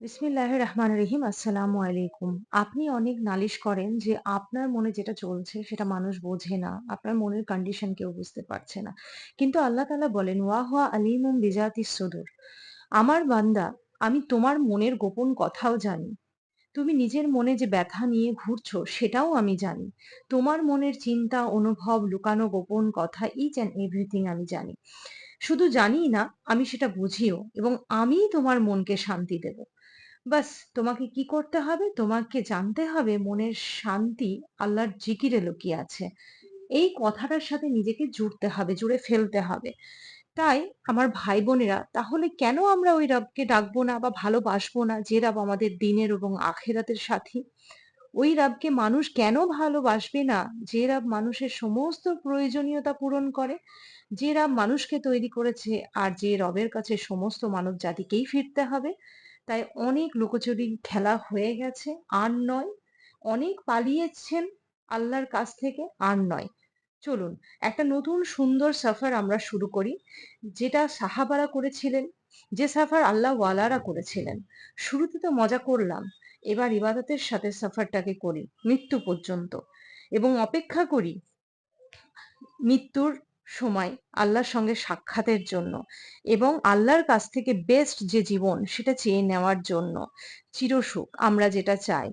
বিসমিল্লাহির রহমান রহিম আসসালামু আলাইকুম। আপনি অনেক নালিশ করেন যে আপনার মনে যেটা চলছে সেটা মানুষ বোঝে না। আপনার মনের কন্ডিশন কেউ বুঝতে পারছে না। কিন্তু আল্লাহ তাআলা বলেন ওয়া হুয়া আলিমুম বিজাতিস সুদূর। আমার বান্দা আমি তোমার মনের গোপন কথাও জানি। তুমি নিজের মনে যে ব্যথা নিয়ে ঘুরছো সেটাও আমি জানি। তোমার মনের চিন্তা, অনুভব, লুকানো গোপন কথা ইচ অ্যান্ড এভরিথিং আমি জানি। শুধু জানিই না আমি সেটা বুঝিও এবং আমিই তোমার মনকে শান্তি দেব। বাস তোমাকে কি করতে হবে? তোমাকে জানতে হবে মনের শান্তি আল্লাহর জিকিরে লুকিয়ে আছে। এই কথাটার সাথে নিজেকে জুড়তে হবে, জুড়ে ফেলতে হবে। তাই আমার ভাই-বোনেরা তাহলে কেন আমরা ওই রবকে ডাকবো না বা ভালোবাসবো না যে রব আমাদের দিনের এবং আখেরাতের সাথী? ওই রবকে মানুষ কেন ভালোবাসবে না যে রব মানুষের সমস্ত প্রয়োজনীয়তা পূরণ করে? যে রব মানুষকে তৈরি করেছে আর যে রবের কাছে সমস্ত মানব জাতিকেই ফিরতে হবে। তাই অনেক লুকোচুরি খেলা হয়ে গেছে, আর নয়। অনেক পালিয়েছেন আল্লাহর কাছ থেকে, আর নয়। চলুন একটা নতুন সুন্দর সফর আমরা শুরু করি। যেটা সাহাবারা করেছিলেন, যে সাফার আল্লাহ ওয়ালারা করেছিলেন। শুরুতে তো মজা করলাম। এবার ইবাদতের সাথে সাফারটাকে করি, মৃত্যু পর্যন্ত এবং অপেক্ষা করি মৃত্যুর সময় আল্লাহর সঙ্গে সাক্ষাতের জন্য এবং আল্লাহর কাছ থেকে বেস্ট যে জীবন সেটা চেয়ে নেওয়ার জন্য চিরসুখ, আমরা যেটা চাই